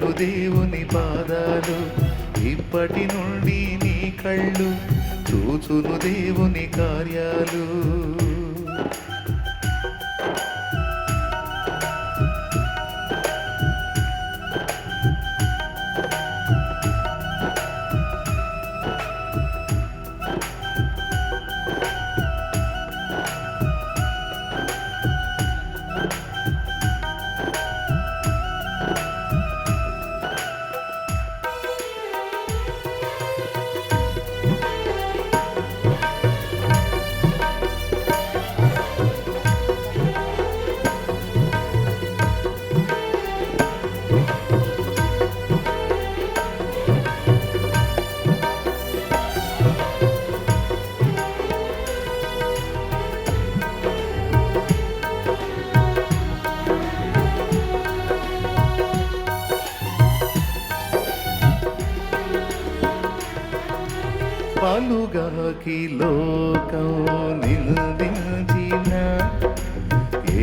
తడిపెను దేవుని పాదాలు ఇప్పటి నుండి నీ కళ్ళు చూచును దేవుని కార్యాలు. పలుగాకి లోకం నిందించిన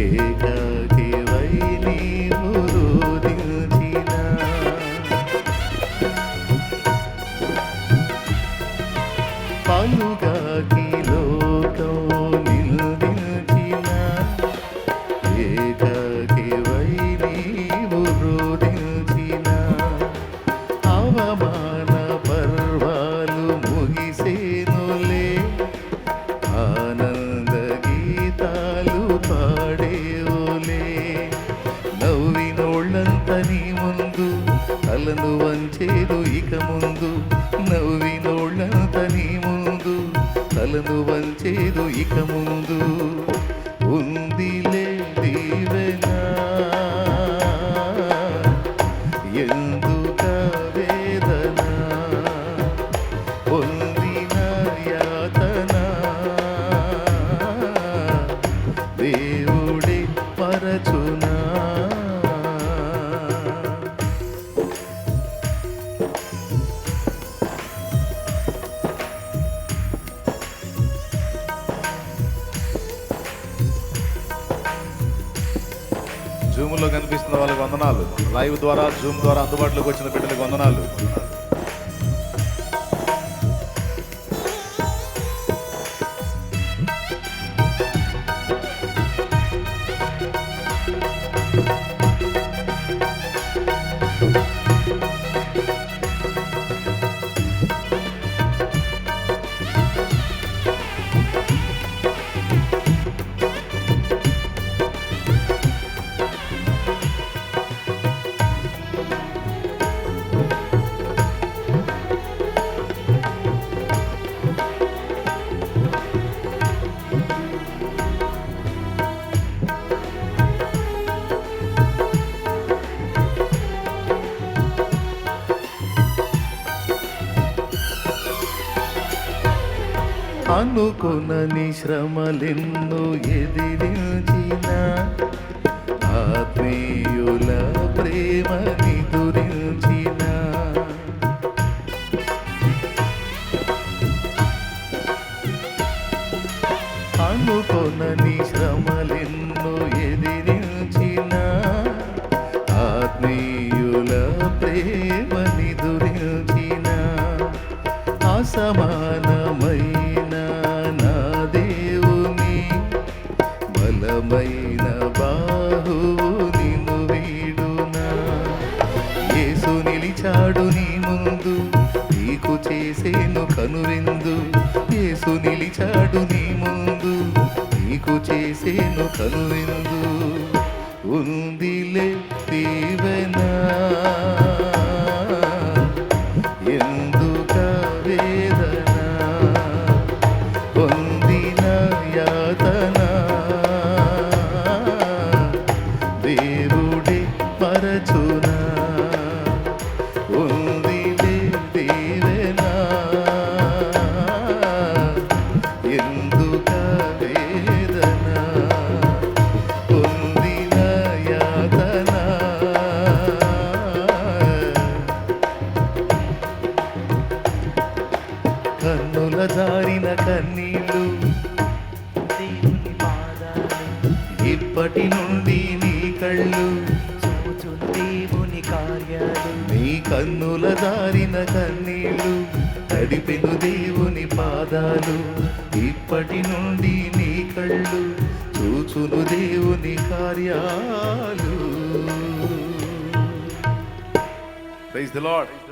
ఏకాకి వై నీవు రోధించిన తలను వంచేదు ఇక ముందు. నవ్వినోళ్ళంత నీ ముందు. తలను వంచేదు ఇక ముందు. ఉందిలే దీవెనా జూమ్లో కనిపిస్తున్న వాళ్ళకి వందనాలు. లైవ్ ద్వారా జూమ్ ద్వారా అందుబాటులోకి వచ్చిన బిడ్డలకు వందనాలు. అనుకునని శ్రమలెన్నో ఎదిరించిన ఆత్మీయుల ప్రేమని దురించిన అనుకొనని శ్రమలెన్నో ఎదిరించిన ఆత్మీయుల ప్రేమని దురించిన అసమానమై నిలిచాడు నీ ముందు. నీకు చేసేను కనువిందు. యేసు నిలిచాడు నీ ముందు. నీకు చేసేను కనువిందు. ఉందిలే దీవెనా. ఎందుక వేదన? పొందిన యాతన. దేవుడే ఇప్పటి నుండి నీ కళ్ళు చూచును దేవుని కార్యాలు. నీ కన్నుల దారిన కన్నీళ్ళు తడిపెను దేవుని పాదాలు. ఇప్పటి నుండి నీ కళ్ళు చూచును దేవుని కార్యాలు. Praise the lord